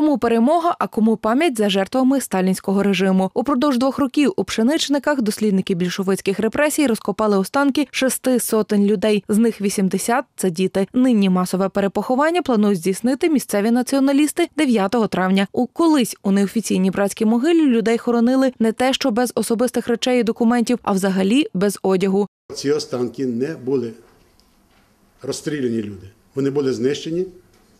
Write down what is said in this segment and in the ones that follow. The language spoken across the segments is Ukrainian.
Кому перемога, а кому пам'ять за жертвами сталінського режиму. Упродовж двох років у пшеничниках дослідники більшовицьких репресій розкопали останки шести сотень людей. З них 80 – це діти. Нині масове перепоховання планують здійснити місцеві націоналісти 9 травня. У колись у неофіційній братській могилі людей хоронили не те, що без особистих речей і документів, а взагалі без одягу. Ці останки не були розстріляні люди. Вони були знищені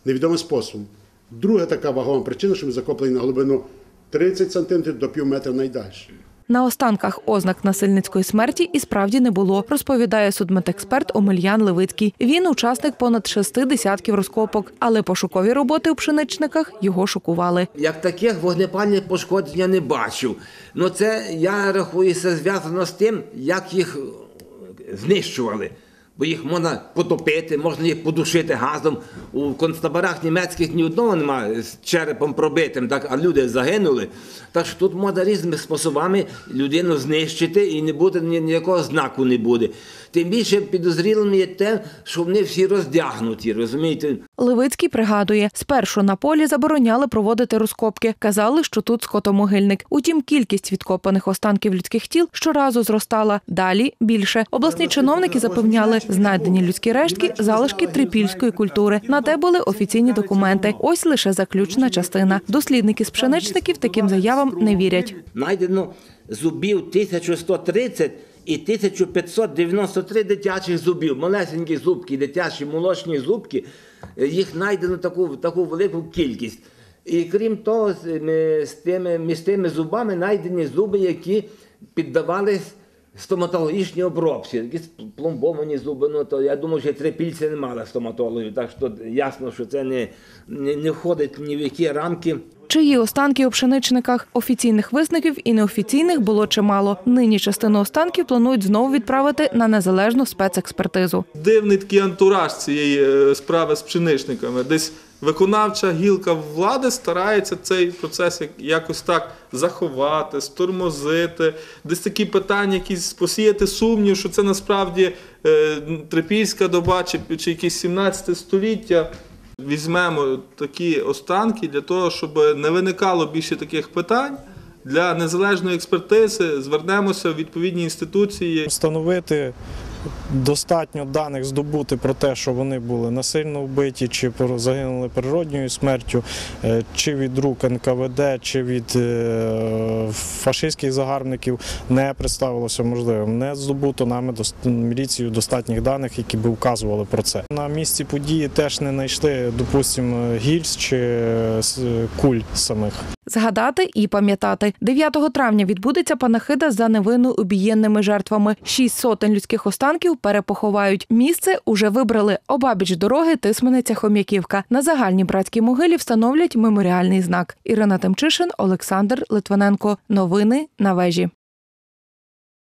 невідомим способом. Друга така вагома причина, що ми закоплені на глибину 30 см до пів метра найдальше. На останках ознак насильницької смерті і справді не було, розповідає судмедексперт Омельян Левицький. Він учасник понад шести десятків розкопок, але пошукові роботи у пшеничниках його шокували. Як таких вогнепальних пошкоджень я не бачив. Ну це я рахую, це зв'язано з тим, як їх знищували. Бо їх можна потопити, можна їх подушити газом. У концтаборах німецьких ні одного немає з черепом пробитим, так, а люди загинули. Так що тут можна різними способами людину знищити і не буде ніякого знаку не буде. Тим більше підозрілим є те, що вони всі роздягнуті, розумієте? Левицький пригадує, спершу на полі забороняли проводити розкопки. Казали, що тут скотомогильник. Утім, кількість відкопаних останків людських тіл щоразу зростала. Далі більше. Обласні чиновники запевняли, знайдені людські рештки залишки трипільської культури. На те були офіційні документи. Ось лише заключна частина. Дослідники з пшеничників таким заявам не вірять. Знайдено зубів 1130 і 1593 дитячих зубів. Малесенькі зубки, дитячі молочні зубки. Їх знайдено таку, таку велику кількість. І крім того, ми- з тими, між тими зубами знайдені зуби, які піддавались стоматологічній обробці. Якісь пломбовані зуби, ну то я думаю, що трипільці не мали стоматологів. Так що ясно, що це не, не, не входить ні в які рамки. Чиї останки у пшеничниках офіційних висновків і неофіційних було чимало. Нині частину останків планують знову відправити на незалежну спецекспертизу. Дивний такий антураж цієї е, справи з пшеничниками. Десь виконавча гілка влади старається цей процес як- якось так заховати, стормозити, десь такі питання, якісь посіяти сумнів, що це насправді е, трипільська доба чи, чи якесь 17 століття. Візьмемо такі останки для того, щоб не виникало більше таких питань. Для незалежної експертизи звернемося в відповідні інституції. Встановити достатньо даних здобути про те, що вони були насильно вбиті, чи загинули природньою смертю, е, чи від рук НКВД, чи від е, фашистських загарбників, не представилося можливим. Не здобуто нами міліцією достатніх даних, які би вказували про це. На місці події теж не знайшли, допустимо, гільз чи е, куль самих. Згадати і пам'ятати. 9 травня відбудеться панахида за невинно убієнними жертвами. Шість сотень людських останків перепоховають. Місце уже вибрали. Обабіч дороги Тисмениця Хом'яківка. На загальній братській могилі встановлять меморіальний знак. Ірина Тимчишин, Олександр Литвиненко. Новини на вежі.